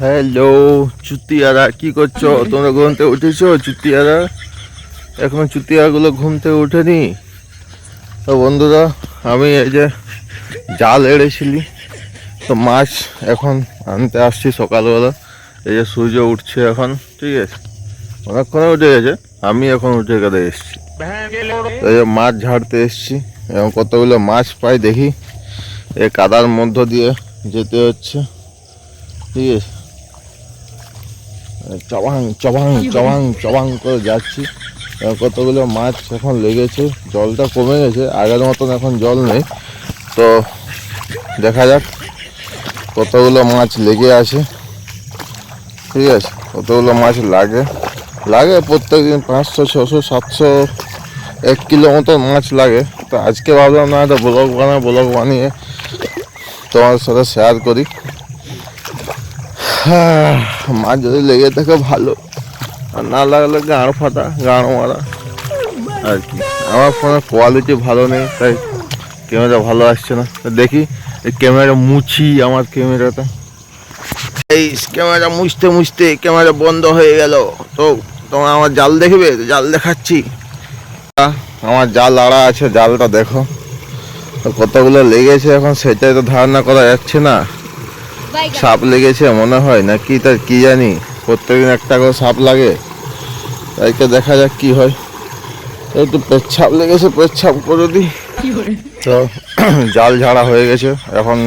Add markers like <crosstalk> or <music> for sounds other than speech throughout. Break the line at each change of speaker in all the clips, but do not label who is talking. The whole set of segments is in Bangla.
হ্যালো চুতিয়ারা, কি করছ? তোমরা ঘুম থেকে উঠেছো, চুতিয়ারা? এখনও চুতিয়াগুলো ঘুম থেকে উঠেনি তো বন্ধুরা, আমি এই যে জাল এড়েছিলি, তো মাছ এখন আনতে আসছি সকালবেলা। এই যে সূর্য উঠছে এখন, ঠিক আছে? অনেকক্ষণে উঠে গেছে, আমি এখন উঠে গেলে এসছি। এই যে মাছ ঝাড়তে এসছি, এবং কতগুলো মাছ পাই দেখি। এই কাদার মধ্য দিয়ে যেতে হচ্ছে, ঠিক আছে? চবাং চবাং চবাং চবাং করে যাচ্ছি। কতগুলো মাছ এখন লেগেছে জলটা কমে গেছে আগের মতন এখন জল নেই। তো দেখা যাক কতগুলো মাছ লেগে আছে। ঠিক আছে কতগুলো মাছ লাগে। লাগে প্রত্যেক দিন পাঁচশো ছশো সাতশো এক কিলো মতো মাছ লাগে। তো আজকে ভাবলাম না একটা ব্লগ বানা ব্লগ বানিয়ে তোমার সাথে শেয়ার করি। হ্যাঁ, মাছ যদি লেগে থাকে ভালো। আর না লাগলে গাঁড় ফাটা গাঁড় মারা। আর কি আমার ফোনের কোয়ালিটি ভালো নেই তাই ক্যামেরা ভালো আসছে না। দেখি এই ক্যামেরা মুছি আমার ক্যামেরাটা এই ক্যামেরা মুছতে মুছতে ক্যামেরা বন্ধ হয়ে গেল। তো তোমার আমার জাল দেখবে? জাল দেখাচ্ছি। আমার জাল আড়া আছে জালটা দেখো। কতগুলো লেগেছে এখন সেটাই তো ধারণা করা যাচ্ছে না। সাপ লেগেছে মনে হয় না কি তার কি জানি? প্রত্যেকদিন একটা করে সাপ লাগে। তাইকে দেখা যাক কি হয়। একটু পেচ্ছাপ লেগেছে, পেচ্ছাপ করে দিই তো <clears throat> জাল ঝাড়া হয়ে গেছে, এখন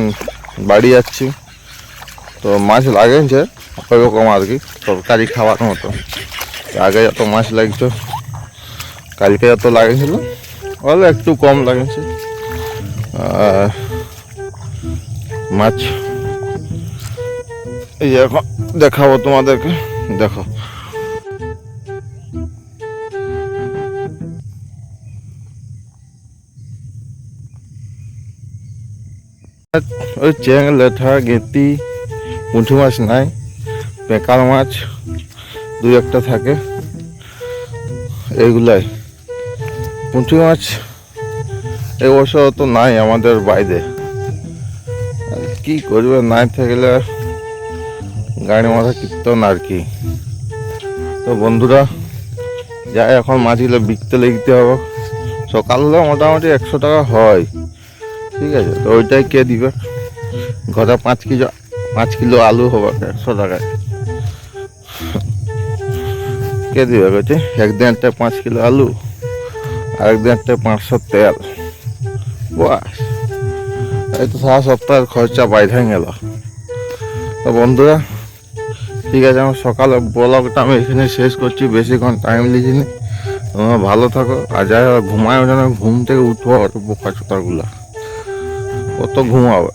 বাড়ি যাচ্ছি। তো মাছ লাগেছে, ওরকম আর কি, তরকারি খাওয়ার মতো। আগে যত মাছ লাগতো, কালকে যত লাগেছিল ওগুলো একটু কম লাগেছে। মাছ এই এখন দেখাবো তোমাদেরকে। দেখো। ওই চেং লেঠা, গেতি পুঁটি মাছ নাই পেকাল মাছ, দুই একটা থাকে। এইগুলাই। পুঁটি মাছ এবছর বছর তো নাই আমাদের বাইরে। কি করবে, নাই থাকলে গাড়ি মাথা কীর্তন আর কি। তো বন্ধুরা যাই এখন মাছগুলো বিকতে লিখতে হবে। সকাল হলে মোটামুটি একশো টাকা হয়, ঠিক আছে? তো ওইটাই কে দিবে? ঘরে পাঁচ কিলো পাঁচ কিলো আলু হবে একশো টাকায়। কে দিবে বলছে একদিন একটা পাঁচ কিলো আলু আর একদিন একটা পাঁচশো তেল। বাস, এই তো সারা সপ্তাহের খরচা বাইরে গেল। তো বন্ধুরা ঠিক আছে, আমার সকালে ব্লগটা আমি এখানে শেষ করছি বেশিক্ষণ টাইম লিখিনি তোমরা ভালো থাকো, আর যাই ঘুমায় যেন ঘুম থেকে উঠবো অত বোকা ছোটাগুলো কত ঘুমাবে?